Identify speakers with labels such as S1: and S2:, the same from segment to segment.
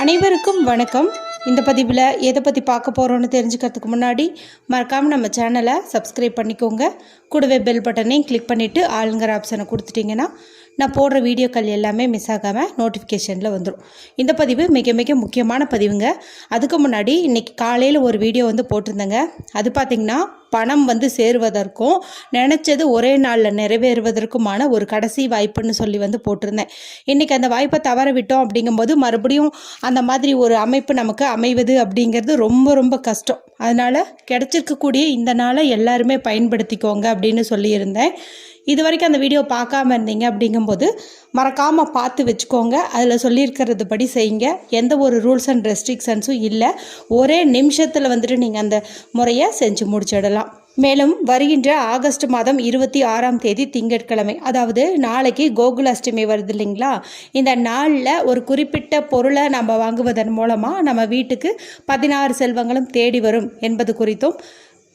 S1: அனைவருக்கும் வணக்கம். இந்த பதிவில் எதை பற்றி பார்க்க போகிறோன்னு தெரிஞ்சுக்கிறதுக்கு முன்னாடி மறக்காமல் நம்ம சேனலை சப்ஸ்கிரைப் பண்ணிக்கோங்க. கூடவே பெல் பட்டனையும் கிளிக் பண்ணிவிட்டு ஆளுங்கிற ஆப்ஷனை கொடுத்துட்டிங்கன்னா நான் போடுற வீடியோக்கள் எல்லாமே மிஸ் ஆகாமல் நோட்டிஃபிகேஷனில் வந்துடும் இந்த பதிவு மிக மிக முக்கியமான பதிவுங்க. அதுக்கு முன்னாடி இன்றைக்கி காலையில் ஒரு வீடியோ வந்து போட்டிருந்தேங்க. அது பார்த்திங்கன்னா பணம் வந்து சேருவதற்கும் நினச்சது ஒரே நாளில் நிறைவேறுவதற்குமான ஒரு கடைசி வாய்ப்புன்னு சொல்லி வந்து போட்டிருந்தேன். இன்றைக்கி அந்த வாய்ப்பை தவற விட்டோம் அப்படிங்கும்போது மறுபடியும் அந்த மாதிரி ஒரு அமைப்பு நமக்கு அமைவது அப்படிங்கிறது ரொம்ப ரொம்ப கஷ்டம். அதனால் கிடச்சிருக்கக்கூடிய இந்த நாளை எல்லாருமே பயன்படுத்திக்கோங்க அப்படின்னு சொல்லியிருந்தேன். இது வரைக்கும் அந்த வீடியோ பார்க்காம இருந்தீங்க அப்படிங்கும்போது மறக்காமல் பார்த்து வச்சுக்கோங்க. அதில் சொல்லியிருக்கிறது படி செய்யுங்க. எந்த ஒரு ரூல்ஸ் அண்ட் ரெஸ்ட்ரிக்ஷன்ஸும் இல்லை. ஒரே நிமிஷத்தில் வந்துட்டு நீங்கள் அந்த முறையை செஞ்சு முடிச்சிடலாம். மேலும் வருகின்ற ஆகஸ்ட் மாதம் இருபத்தி ஆறாம் தேதி திங்கட்கிழமை அதாவது நாளைக்கு கோகுலாஷ்டமி வருது இல்லைங்களா? இந்த நாளில் ஒரு குறிப்பிட்ட பொருளை நம்ம வாங்குவதன் மூலமாக நம்ம வீட்டுக்கு பதினாறு செல்வங்களும் தேடி வரும் என்பது குறித்தும்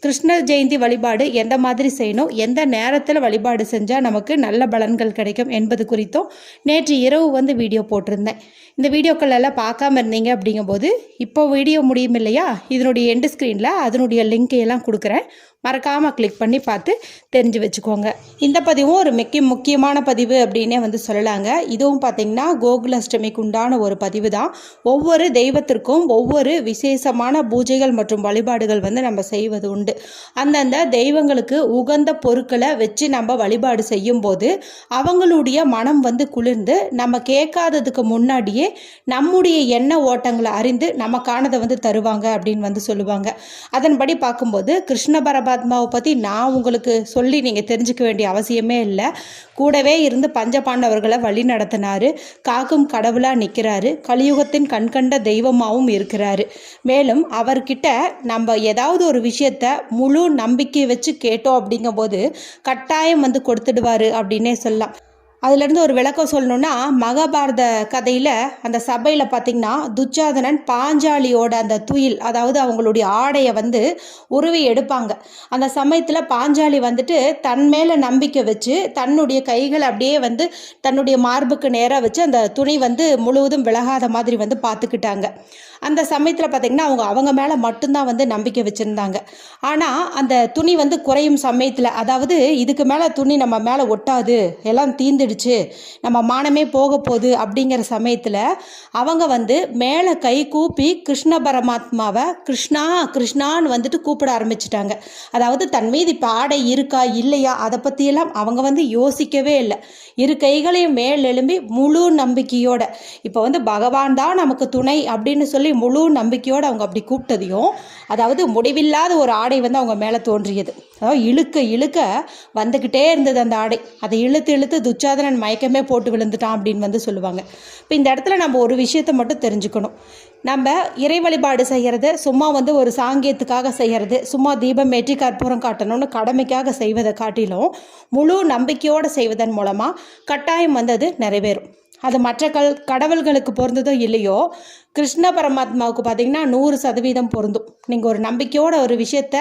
S1: கிருஷ்ணர் ஜெயந்தி வழிபாடு எந்த மாதிரி செய்யணும்? எந்த நேரத்தில் வழிபாடு செஞ்சால் நமக்கு நல்ல பலன்கள் கிடைக்கும் என்பது குறித்தும் நேற்று இரவு வந்து வீடியோ போட்டிருந்தேன். இந்த வீடியோக்கள் எல்லாம் பார்க்காம இருந்தீங்க அப்படிங்கும்போது இப்போ வீடியோ முடியும் இல்லையா? இதனுடைய எண்டு ஸ்க்ரீனில் அதனுடைய லிங்கையெல்லாம் எல்லாம் கொடுக்குறேன். மறக்காமல் கிளிக் பண்ணி பார்த்து தெரிஞ்சு வச்சுக்கோங்க. இந்த பதிவும் ஒரு மிக்க முக்கியமான பதிவு அப்படின்னே வந்து சொல்லலாங்க. இதுவும் பார்த்திங்கன்னா கோகுலாஷ்டமிக்கு உண்டான ஒரு பதிவு தான் ஒவ்வொரு தெய்வத்திற்கும் ஒவ்வொரு விசேஷமான பூஜைகள் மற்றும் வழிபாடுகள் வந்து நம்ம செய்வது உண்டு. அந்தந்த தெய்வங்களுக்கு உகந்த பொருட்களை வச்சு நம்ம வழிபாடு செய்யும்போது அவங்களுடைய மனம் வந்து குளிர்ந்து நம்ம கேட்காததுக்கு முன்னாடியே நம்முடைய எண்ண ஓட்டங்களை அறிந்து நமக்கானதை வந்து தருவாங்க அப்படின்னு வந்து சொல்லுவாங்க. அதன்படி பார்க்கும்போது கிருஷ்ண பரபாத்மாவை பற்றி நான் உங்களுக்கு சொல்லி நீங்கள் தெரிஞ்சுக்க வேண்டிய அவசியமே இல்லை. கூடவே இருந்து பஞ்சபாண்டவர்களை வழி நடத்தினாரு. காக்கும் கடவுளாக நிற்கிறாரு கலியுகத்தின் கண்கண்ட தெய்வமாகவும் இருக்கிறாரு. மேலும் அவர்கிட்ட நம்ம ஏதாவது ஒரு விஷயத்த முழு நம்பிக்கை வச்சு கேட்டோம் அப்படிங்கும்போது கட்டாயம் வந்து கொடுத்துடுவாரு அப்படின்னே சொல்லலாம். அதுலேருந்து ஒரு விளக்கம் சொல்லணுன்னா மகாபாரத கதையில் அந்த சபையில் பார்த்திங்கன்னா துச்சாதனன் பாஞ்சாலியோட அந்த துயில் அதாவது அவங்களுடைய ஆடையை வந்து உருவி எடுப்பாங்க. அந்த சமயத்தில் பாஞ்சாலி வந்துட்டு தன் மேலே நம்பிக்கை வச்சு தன்னுடைய கைகளை அப்படியே வந்து தன்னுடைய மார்புக்கு நேராக வச்சு அந்த துணி வந்து முழுவதும் விலகாத மாதிரி வந்து பார்த்துக்கிட்டாங்க அந்த சமயத்தில் பார்த்திங்கன்னா அவங்க அவங்க மேலே மட்டும்தான் வந்து நம்பிக்கை வச்சுருந்தாங்க. ஆனால் அந்த துணி வந்து குறையும் சமயத்தில் அதாவது இதுக்கு மேலே துணி நம்ம மேலே ஒட்டாது எல்லாம் தீந்துடுச்சு நம்ம மானமே போக போகுது அப்படிங்கிற சமயத்தில் அவங்க வந்து மேலே கை கூப்பி கிருஷ்ண பரமாத்மாவை கிருஷ்ணா கிருஷ்ணான்னு வந்துட்டு கூப்பிட ஆரம்பிச்சிட்டாங்க. அதாவது தன் மீது இப்போ ஆடை இருக்கா இல்லையா அதை பற்றியெல்லாம் அவங்க வந்து யோசிக்கவே இல்லை. இரு கைகளையும் மேல் எழும்பி முழு நம்பிக்கையோட இப்போ வந்து பகவான் தான் நமக்கு துணை அப்படின்னு சொல்லி முழு நம்பிக்கையோடு அவங்க அப்படி கூப்பிட்டதையும் அதாவது முடிவில்லாத ஒரு ஆடை வந்து அவங்க மேலே தோன்றியது. அதாவது இழுக்க இழுக்க வந்துக்கிட்டே இருந்தது அந்த ஆடை. அதை இழுத்து இழுத்து துச்சாதனன் மயக்கமே போட்டு விழுந்துட்டான் அப்படின்னு வந்து சொல்லுவாங்க. இப்போ இந்த இடத்துல நம்ம ஒரு விஷயத்தை மட்டும் தெரிஞ்சுக்கணும். நம்ம இறை வழிபாடு செய்கிறது சும்மா வந்து ஒரு சாங்கியத்துக்காக செய்கிறது சும்மா தீபம் ஏற்றி கற்பூரம் காட்டணும்னு கடமைக்காக செய்வதை காட்டிலும் முழு நம்பிக்கையோடு செய்வதன் மூலமாக கட்டாயம் வந்து அது நிறைவேறும். அது மற்ற கல் கடவுள்களுக்கு பொருந்ததோ இல்லையோ கிருஷ்ண பரமாத்மாவுக்கு பார்த்தீங்கன்னா நூறு சதவீதம் பொருந்தும். நீங்கள் ஒரு நம்பிக்கையோட ஒரு விஷயத்த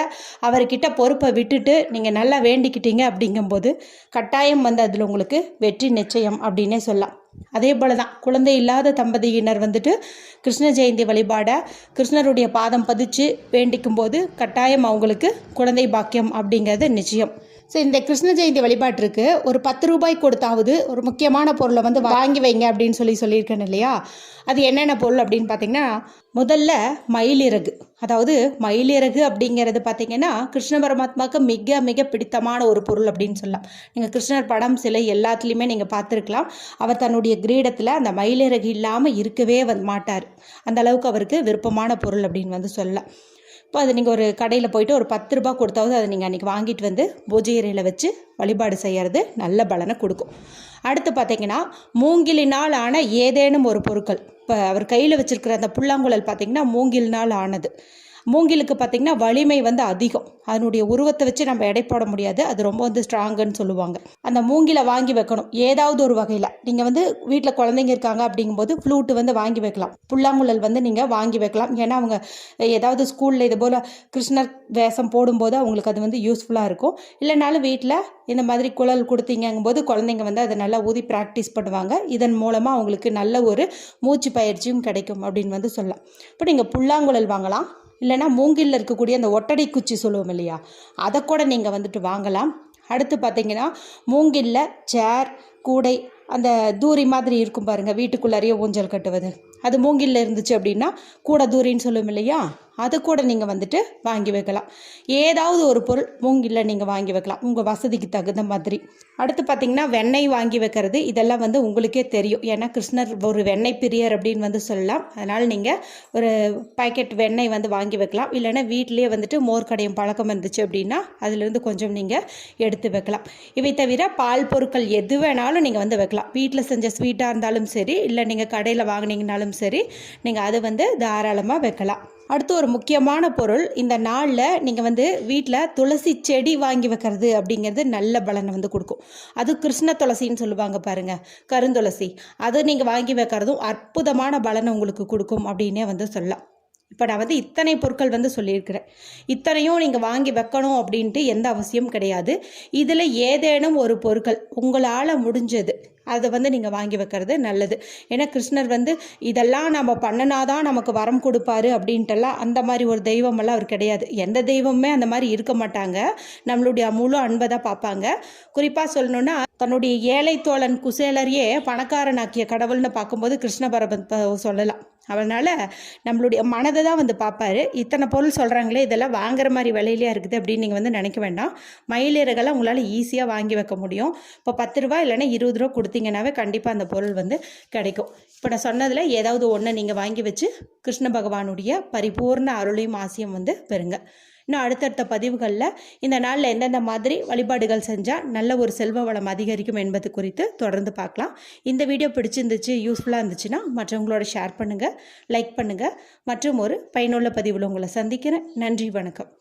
S1: அவர்கிட்ட பொறுப்பை விட்டுட்டு நீங்கள் நல்லா வேண்டிக்கிட்டீங்க அப்படிங்கும்போது கட்டாயம் வந்து அதில் உங்களுக்கு வெற்றி நிச்சயம் அப்படின்னே சொல்லலாம். அதே போல தான் குழந்தை இல்லாத தம்பதியினர் வந்துட்டு கிருஷ்ண ஜெயந்தி வழிபாடை கிருஷ்ணருடைய பாதம் பதிச்சு வேண்டிக்கும் போது கட்டாயம் அவங்களுக்கு குழந்தை பாக்கியம் அப்படிங்கிறது நிச்சயம். ஸோ இந்த கிருஷ்ண ஜெயந்தி வழிபாட்டிற்கு ஒரு பத்து ரூபாய் கொடுத்தாவது ஒரு முக்கியமான பொருளை வந்து வாங்கி வைங்க அப்படின்னு சொல்லி சொல்லியிருக்கேன் இல்லையா? அது என்னென்ன பொருள் அப்படின்னு பார்த்தீங்கன்னா முதல்ல மயிலிறகு. அதாவது மயிலிறகு அப்படிங்கிறது பார்த்தீங்கன்னா கிருஷ்ண பரமாத்மாவுக்கு மிக மிக பிடித்தமான ஒரு பொருள் அப்படின்னு சொல்லலாம். நீங்கள் கிருஷ்ணர் படம் சிலை எல்லாத்துலேயுமே நீங்கள் பார்த்துருக்கலாம். அவர் தன்னுடைய கிரீடத்தில் அந்த மயிலிறகு இல்லாமல் இருக்கவே வந்து மாட்டார். அந்த அளவுக்கு அவருக்கு விருப்பமான பொருள் அப்படின்னு வந்து சொல்லலாம். இப்போ அது நீங்கள் ஒரு கடையில் போயிட்டு ஒரு பத்து ரூபா கொடுத்தாவது அதை நீங்கள் அன்றைக்கி வாங்கிட்டு வந்து பூஜை அறையில் வச்சு வழிபாடு செய்கிறது நல்ல பலனை கொடுக்கும். அடுத்து பார்த்தீங்கன்னா மூங்கிலினால் ஆன ஏதேனும் ஒரு பொருட்கள். இப்போ அவர் கையில் வச்சுருக்கிற அந்த புல்லாங்குழல் பார்த்தீங்கன்னா மூங்கிலினால் ஆனது. மூங்கிலுக்கு பார்த்திங்கன்னா வலிமை வந்து அதிகம். அதனுடைய உருவத்தை வச்சு நம்ம எடை போட முடியாது. அது ரொம்ப வந்து ஸ்ட்ராங்குன்னு சொல்லுவாங்க. அந்த மூங்கிலை வாங்கி வைக்கணும். ஏதாவது ஒரு வகையில். நீங்கள் வந்து வீட்டில் குழந்தைங்க இருக்காங்க அப்படிங்கும்போது ஃப்ளூட்டு வந்து வாங்கி வைக்கலாம். புல்லாங்குழல் வந்து நீங்கள் வாங்கி வைக்கலாம். ஏன்னா அவங்க ஏதாவது ஸ்கூலில் இது போல் கிருஷ்ணர் வேஷம் போடும்போது அவங்களுக்கு அது வந்து யூஸ்ஃபுல்லாக இருக்கும். இல்லைனாலும் வீட்டில் இந்த மாதிரி குழல் கொடுத்தீங்கும்போது குழந்தைங்க வந்து அதை நல்லா ஊதி ப்ராக்டிஸ் பண்ணுவாங்க. இதன் மூலமாக அவங்களுக்கு நல்ல ஒரு மூச்சு பயிற்சியும் கிடைக்கும் அப்படின்னு வந்து சொல்லலாம். இப்போ நீங்கள் புல்லாங்குழல் வாங்கலாம். இல்லைனா மூங்கிலில் இருக்கக்கூடிய அந்த ஒட்டடை குச்சி சொல்லுவோம் இல்லையா? அதை கூட நீங்கள் வந்துட்டு வாங்கலாம். அடுத்து பார்த்தீங்கன்னா மூங்கில்ல சேர் கூடை அந்த தூரி மாதிரி இருக்கும் பாருங்கள் வீட்டுக்குள்ளாரையே ஊஞ்சல் கட்டுவது. அது மூங்கில்ல இருந்துச்சு அப்படின்னா கூட தூரின்னு சொல்லுவோம் இல்லையா? அதை கூட நீங்கள் வந்துட்டு வாங்கி வைக்கலாம். ஏதாவது ஒரு பொருள் மூங்கில் நீங்கள் வாங்கி வைக்கலாம். உங்கள் வசதிக்கு தகுந்த மாதிரி. அடுத்து பார்த்தீங்கன்னா வெண்ணெய் வாங்கி வைக்கிறது. இதெல்லாம் வந்து உங்களுக்கே தெரியும். ஏன்னா கிருஷ்ணர் ஒரு வெண்ணெய் பிரியர் அப்படின்னு வந்து சொல்லலாம். அதனால் நீங்கள் ஒரு பாக்கெட் வெண்ணெய் வந்து வாங்கி வைக்கலாம். இல்லைன்னா வீட்டிலேயே வந்துட்டு மோர் கடையும் பழக்கம் இருந்துச்சு அப்படின்னா அதிலிருந்து கொஞ்சம் நீங்கள் எடுத்து வைக்கலாம். இவை தவிர பால் பொருட்கள் எது வேணாலும் நீங்கள் வந்து வைக்கலாம். வீட்டில் செஞ்ச ஸ்வீட்டாக இருந்தாலும் சரி இல்லை நீங்கள் கடையில் வாங்கினீங்கனாலும் சரி நீங்கள் அதை வந்து தாராளமாக வைக்கலாம். அடுத்து ஒரு முக்கியமான பொருள் இந்த நாளில் நீங்கள் வந்து வீட்டில் துளசி செடி வாங்கி வைக்கிறது அப்படிங்கிறது நல்ல பலனை வந்து கொடுக்கும். அது கிருஷ்ண துளசின்னு சொல்லுவாங்க பாருங்கள் கருந்துளசி. அதை நீங்கள் வாங்கி வைக்கிறதும் அற்புதமான பலனை உங்களுக்கு கொடுக்கும் அப்படின்னே வந்து சொல்லலாம். இப்போ நான் வந்து இத்தனை பொருட்கள் வந்து சொல்லியிருக்கிறேன். இத்தனையும் நீங்கள் வாங்கி வைக்கணும் அப்படின்ட்டு எந்த அவசியம் கிடையாது. இதில் ஏதேனும் ஒரு பொருட்கள் உங்களால் முடிஞ்சது அதை வந்து நீங்கள் வாங்கி வைக்கிறது நல்லது. ஏன்னா கிருஷ்ணர் வந்து இதெல்லாம் நம்ம பண்ணினாதான் நமக்கு வரம் கொடுப்பாரு அப்படின்ட்டுலாம் அந்த மாதிரி ஒரு தெய்வமெல்லாம் அவர் கிடையாது. எந்த தெய்வமுமே அந்த மாதிரி இருக்க மாட்டாங்க. நம்மளுடைய முழு அன்பை தான் பார்ப்பாங்க. குறிப்பாக சொல்லணுன்னா தன்னுடைய ஏழை தோழன் குசேலரையே பணக்காரனாக்கிய கடவுள்னு பார்க்கும்போது கிருஷ்ண பரபத் சொல்லலாம். அதனால் நம்மளுடைய மனதை தான் வந்து பார்ப்பாரு. இத்தனை பொருள் சொல்கிறாங்களே இதெல்லாம் வாங்குற மாதிரி விலையிலையாக இருக்குது அப்படின்னு நீங்கள் வந்து நினைக்க வேண்டாம். மயிலிறகெல்லாம் உங்களால் ஈஸியாக வாங்கி வைக்க முடியும். இப்போ பத்து ரூபா இல்லைன்னா இருபது ரூபா கொடுத்தீங்கன்னாவே கண்டிப்பாக அந்த பொருள் வந்து கிடைக்கும். இப்போ நான் சொன்னதில் ஏதாவது ஒன்று நீங்கள் வாங்கி வச்சு கிருஷ்ண பகவானுடைய பரிபூர்ண அருளையும் ஆசையும் வந்து பெறுங்க. இன்னும் அடுத்தடுத்த பதிவுகளில் இந்த நாளில் எந்தெந்த மாதிரி வழிபாடுகள் செஞ்சால் நல்ல ஒரு செல்வ வளம் அதிகரிக்கும் என்பது குறித்து தொடர்ந்து பார்க்கலாம். இந்த வீடியோ பிடிச்சிருந்துச்சு யூஸ்ஃபுல்லாக இருந்துச்சுன்னா மற்றவங்களோட ஷேர் பண்ணுங்கள் லைக் பண்ணுங்கள் மற்றும் ஒரு பயனுள்ள பதிவில் உங்களை சந்திக்கிறேன். நன்றி வணக்கம்.